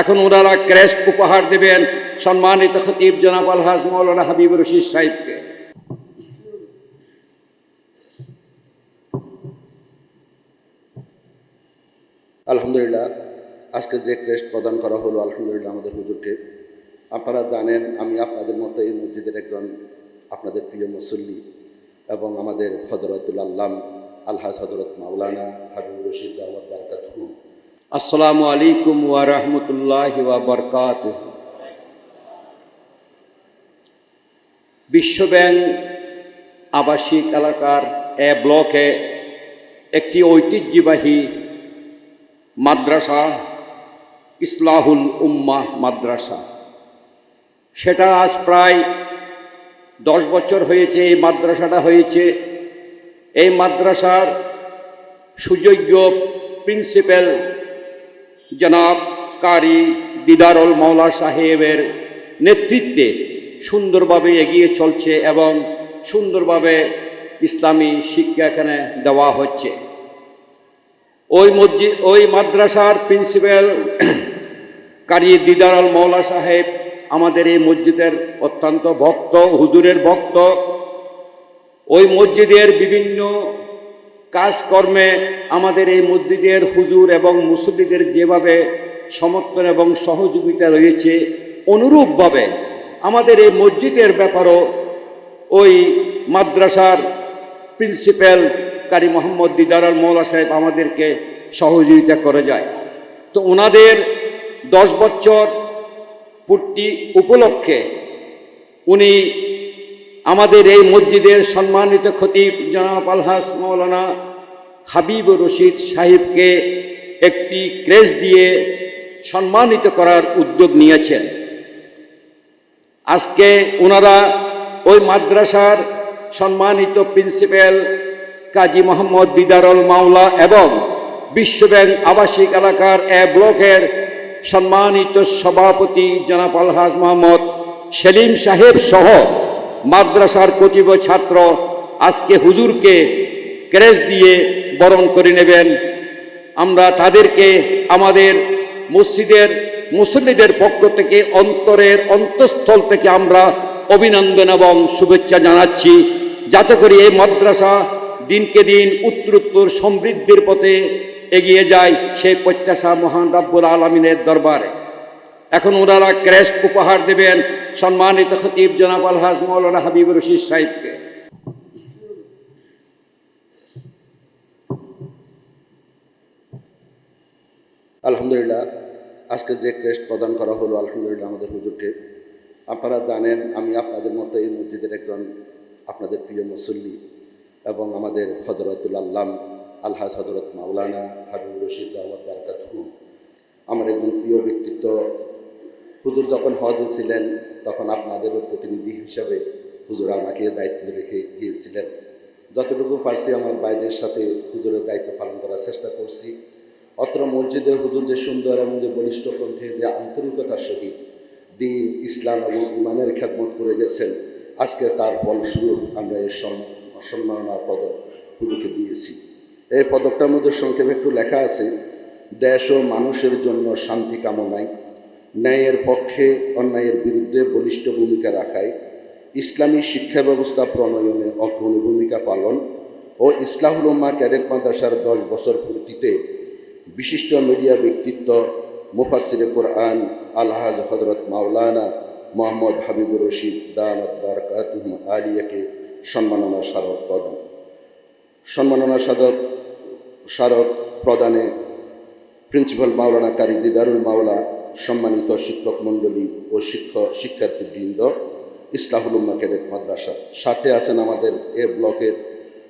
এখন ওনারা ক্রেস্ট উপহার দেবেন সম্মানিত খতিব জনাব আলহাজ মৌলানা হাবিবুর রশিদ সাহেবকে। আলহামদুলিল্লাহ, আজকে যে ক্রেস্ট প্রদান করা হলো, আলহামদুলিল্লাহ আমাদের হুজুরকে। আপনারা জানেন, আমি আপনাদের মতো এই মসজিদের একজন আপনাদের প্রিয় মুসল্লি এবং আমাদের হজরতুল আল্লাম, আলহাজ হজরত মাওলানা হাবিব রশিদ আহমদ বারকাত আসসালামু আলাইকুম ওয়া রাহমাতুল্লাহি ওয়া বারাকাতুহু। বিশ্বব্যাংক আবাসিক এলাকার এ ব্লকে একটি ঐতিহ্যবাহী মাদ্রাসা, ইসলাহুল উম্মাহ মাদ্রাসা। সেটা আজ প্রায় দশ বছর হয়েছে, এই মাদ্রাসাটা হয়েছে। এই মাদ্রাসার সুযোগ্য প্রিন্সিপাল জনাব কারি দিদারুল মাওলা সাহেবের নেতৃত্বে সুন্দরভাবে এগিয়ে চলছে এবং সুন্দরভাবে ইসলামী শিক্ষা এখানে দেওয়া হচ্ছে। ওই মসজিদ ওই মাদ্রাসার প্রিন্সিপাল কারি দিদারুল মাওলা সাহেব আমাদের এই মসজিদের অত্যন্ত ভক্ত, হুজুরের ভক্ত। ওই মসজিদের বিভিন্ন কাজকর্মে আমাদের এই মসজিদের হুজুর এবং মুসল্লিদের যেভাবে সমর্থন এবং সহযোগিতা রয়েছে, অনুরূপভাবে আমাদের এই মসজিদের ব্যাপারও ওই মাদ্রাসার প্রিন্সিপাল কারি মোহাম্মদ দিদারাল মৌলা সাহেব আমাদেরকে সহযোগিতা করে যায়। তো ওনাদের দশ বছর পূর্তি উপলক্ষে উনি আমাদের এই মসজিদের সম্মানিত খতিব জনাব আলহাস মৌলানা হাবিব রশিদ সাহিবকে একটি ক্রেস দিয়ে সম্মানিত করার উদ্যোগ নিয়েছেন। আজকে ওনারা ওই মাদ্রাসার সম্মানিত প্রিন্সিপাল কাজী মোহাম্মদ দিদারুল মাওলা এবং বিশ্বব্যাংক আবাসিক এলাকার এ ব্লকের সম্মানিত সভাপতি জনাব আলহাজ মোহাম্মদ সেলিম সাহেব সহ মাদ্রাসার কতিব ছাত্র আজকে হুজুরকে ক্রেস দিয়ে বরণ করে নেবেন। আমরা তাদেরকে আমাদের মসজিদের মুসল্লিদের পক্ষ থেকে, অন্তরের অন্তঃস্থল থেকে আমরা অভিনন্দন এবং শুভেচ্ছা জানাচ্ছি। যাতে করে এই মাদ্রাসা দিনকে দিন উত্তরোত্তর সমৃদ্ধির পথে এগিয়ে যায়, সেই প্রত্যাশা মহান রাব্বুল আলমিনের দরবারে। এখন ওনারা ক্রেস্ট উপহার দেবেন সম্মানিত খতিব জনাব আলহাজ মৌলানা হাবিব রশিদ সাহেবকে। আলহামদুলিল্লাহ, আজকে যে ক্রেস্ট প্রদান করা হলো, আলহামদুলিল্লাহ আমাদের হুজুরকে। আপনারা জানেন, আমি আপনাদের মতো এই মসজিদের একজন আপনাদের প্রিয় মুসল্লি এবং আমাদের হজরতুল আল্লাম আলহাজ হজরত মাওলানা হাবিব রশিদ আহমদ বারকাত আমার একজন প্রিয় ব্যক্তিত্ব হুজুর যখন হজে ছিলেন তখন আপনাদেরও প্রতিনিধি হিসাবে হুজুর আমাকে দায়িত্ব রেখে গিয়েছিলেন। যতটুকু পারছি আমার বাইরের সাথে হুজুরের দায়িত্ব পালন করার চেষ্টা করছি। অত্র মসজিদে হুজুর যে সুন্দর এবং যে বলিষ্ঠ কণ্ঠে যে আন্তরিকতার সহিত দিন, ইসলাম এবং ইমানের খ্যাতমত করে গেছেন, আজকে তার ফলস্বরূপ আমরা এই সম্মাননা পদক হুজুরকে দিয়েছি। এই পদকটার মধ্যে সংক্ষেপে একটু লেখা আছে, দেশ ও মানুষের জন্য শান্তি কামনায় ন্যায়ের পক্ষে অন্যায়ের বিরুদ্ধে বলিষ্ঠ ভূমিকা রাখায় ইসলামী শিক্ষা ব্যবস্থা প্রণয়নে অগ্রণী ভূমিকা পালন ও ইসলাহুল উম্মা ক্যাডেট মাদ্রাসার দশ বছর পূর্তিতে বিশিষ্ট মিডিয়া ব্যক্তিত্ব মুফাসিরে কোরআন, আলহাজ হজরত মাওলানা মোহাম্মদ হাবিবুর রশিদ দামত বারকাতুহম আলিয়াকে সম্মাননা স্মারক প্রদান। সম্মাননা সাধক স্মারক প্রদানে প্রিন্সিপাল মাওলানা কারি দিদারুল মাওলা সম্মানিত শিক্ষক মণ্ডলী ও শিক্ষক শিক্ষার্থীবৃন্দ ইসলাহুল উম্মা ক্যাডেট মাদ্রাসা। সাথে আছেন আমাদের এ ব্লকের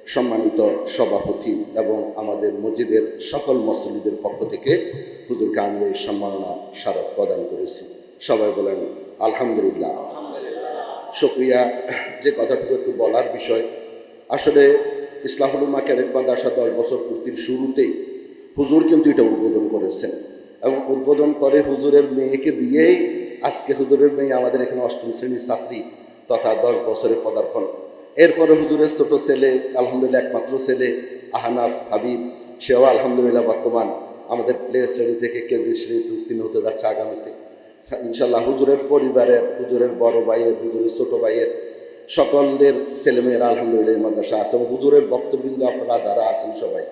সম্মানিত সভাপতি এবং আমাদের মসজিদের সকল মসজিদের পক্ষ থেকে হুজুরকে আমি এই সম্মাননা স্মারক প্রদান করেছি। সবাই বলেন আলহামদুলিল্লাহ। শুক্রিয়া। যে কথাটুকু একটু বলার বিষয় আসলে ইসলাহুল ক্যাডেট মাদ্রাসা দশ বছর পূর্তির শুরুতেই হুজুর কিন্তু এটা উদ্বোধন করেছেন। এবং উদ্বোধন করে হুজুরের মেয়েকে দিয়েই আজকে হুজুরের মেয়ে আমাদের এখানে অষ্টম শ্রেণির ছাত্রী তথা দশ বছরের পদার্পণ। এরপরে হুজুরের ছোট ছেলে, আলহামদুলিল্লাহ একমাত্র ছেলে, আহানাফ হাবিব, সেও আলহামদুলিল্লাহ বর্তমান আমাদের প্লে শ্রেণি থেকে কেজি শ্রেণীতে উত্তীর্ণ হতে যাচ্ছে আগামীতে। ইনশাল্লাহ হুজুরের পরিবারের, হুজুরের বড় ভাইয়ের, হুজুরের ছোট ভাইয়ের সকলের ছেলেমেয়েরা আলহামদুলিল্লাহ মাদ্রাসা আছে হুজুরের বক্তবৃন্দ আপনারা যারা আছেন সবাই।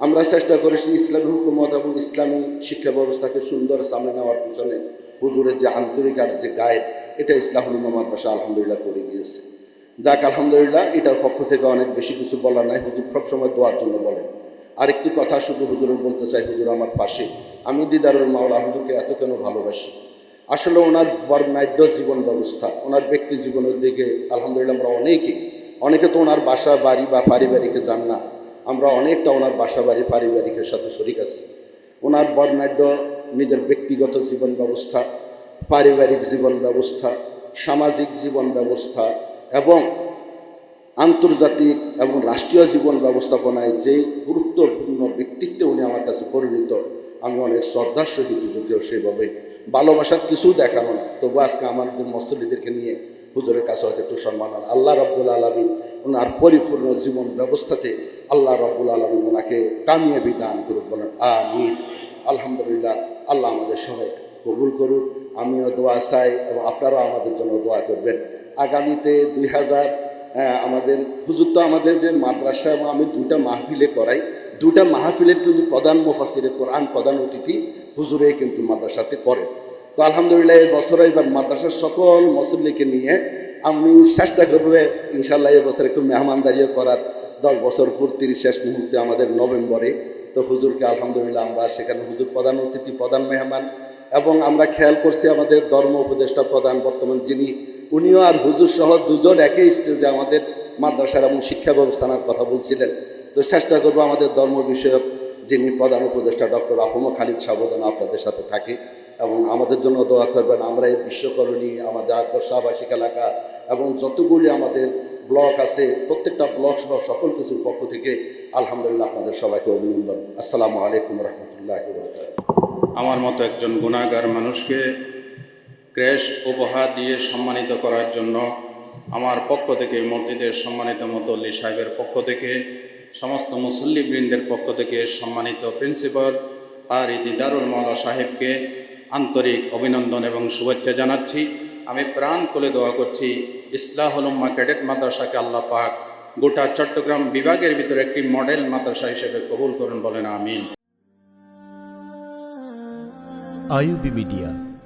আমরা চেষ্টা করেছি ইসলামী হুকুমত এবং ইসলামী শিক্ষা ব্যবস্থাকে সুন্দর সামনে নেওয়ার পিছনে হুজুরের যে আন্তরিক আর যে গাইড এটা ইসলাহুল মাদ্রাসা আলহামদুলিল্লাহ করে গিয়েছে যাক, আলহামদুলিল্লাহ, এটার পক্ষ থেকে অনেক বেশি কিছু বলার নাই। হুজুর সবসময় দোয়ার জন্য বলেন। আরেকটি কথা শুধু হুজুরের বলতে চাই, হুজুর আমার পাশে। আমি দিদারুল মাওলা হুজুরকে এত কেন ভালোবাসি? আসলে ওনার বর্ণাঢ্য জীবন ব্যবস্থা, ওনার ব্যক্তি জীবনের দিকে আলহামদুলিল্লাহ আমরা অনেকে অনেকে তো ওনার বাসা, বাড়ি বা পারিবারিকে যান না আমরা অনেকটা ওনার বাসা বাড়ি পারিবারিকের সাথে শরিক আছি। ওনার বর্ণাঢ্য নিজের ব্যক্তিগত জীবন ব্যবস্থা, পারিবারিক জীবন ব্যবস্থা, সামাজিক জীবন ব্যবস্থা এবং আন্তর্জাতিক এবং রাষ্ট্রীয় জীবন ব্যবস্থাপনায় যে গুরুত্বপূর্ণ ব্যক্তিত্বে উনি আমার কাছে পরিণত, আমি অনেক শ্রদ্ধার সহিত হুজুরকেও সেইভাবে ভালোবাসার কিছু দেখানো তবু আজকে আমাদের মসলিদেরকে নিয়ে হুজুরের কাছে হয়তো একটু সম্মান। আল্লাহ রব্বুল আলমিন ওনার পরিপূর্ণ জীবন ব্যবস্থাতে আল্লাহ রব্বুল আলমিন ওনাকে কামিয়াবি দান করুক বলেন আমিন। আলহামদুলিল্লাহ আল্লাহ আমাদের সবাই কবুল করুক। আমিও দোয়া চাই এবং আপনারাও আমাদের জন্য দোয়া করবেন। আগামীতে দুই হাজার হ্যাঁ, আমাদের হুজুর তো আমাদের যে মাদ্রাসা এবং আমি দুইটা মাহফিলে করাই দুইটা মাহফিলের কিন্তু প্রধান মুফাসিরে কোরআন প্রধান অতিথি হুজুরে কিন্তু মাদ্রাসাতে করেন। তো আলহামদুলিল্লাহ এই বছর এবার মাদ্রাসার সকল মুসল্লিকে নিয়ে আমি চেষ্টা করব ইনশাল্লাহ এবছর একটু মেহমানদারিও করার দশ বছর পূর্তির শেষ মুহূর্তে আমাদের নভেম্বরে। তো হুজুরকে আলহামদুলিল্লাহ আমরা সেখানে হুজুর প্রধান, অতিথি, প্রধান মেহমান এবং আমরা খেয়াল করছি আমাদের ধর্ম উপদেষ্টা প্রধান বর্তমান যিনি, উনিও আর হুজুর সহ দুজন একই স্টেজে আমাদের মাদ্রাসার এবং শিক্ষা ব্যবস্থানার কথা বলছিলেন। তো চেষ্টা করব আমাদের ধর্ম বিষয়ক যিনি প্রধান উপদেষ্টা ডক্টর আহম খালিদ সাবধান আপনাদের সাথে থাকে। এবং আমাদের জন্য দোয়া করবেন। আমরা এই বিশ্বকরণী আমাদের আদর্শ আবাসিক এলাকা এবং যতগুলি আমাদের ব্লক আছে, প্রত্যেকটা ব্লক সহ সকল কিছুর পক্ষ থেকে আলহামদুলিল্লাহ আপনাদের সবাইকে অভিনন্দন। আসসালামু আলাইকুম রহমতুল্লাহ আমার মতো একজন গুণাগার মানুষকে ক্রেশ উপহার দিয়ে সম্মানিত করার জন্য আমার পক্ষ থেকে, মসজিদের সম্মানিত মতল্লি সাহেবের পক্ষ থেকে, সমস্ত মুসল্লিবৃন্দের পক্ষ থেকে সম্মানিত প্রিন্সিপাল আর দিদারুল মৌলা সাহেবকে আন্তরিক অভিনন্দন এবং শুভেচ্ছা জানাচ্ছি। আমি প্রাণ খুলে দোয়া করছি ইসলাহলুম্মা ক্যাডেট মাদ্রাসাকে আল্লাহ পাক গোটা চট্টগ্রাম বিভাগের ভিতরে একটি মডেল মাদ্রাসা হিসেবে কবুল করুন বলেন, আমিন। IUB media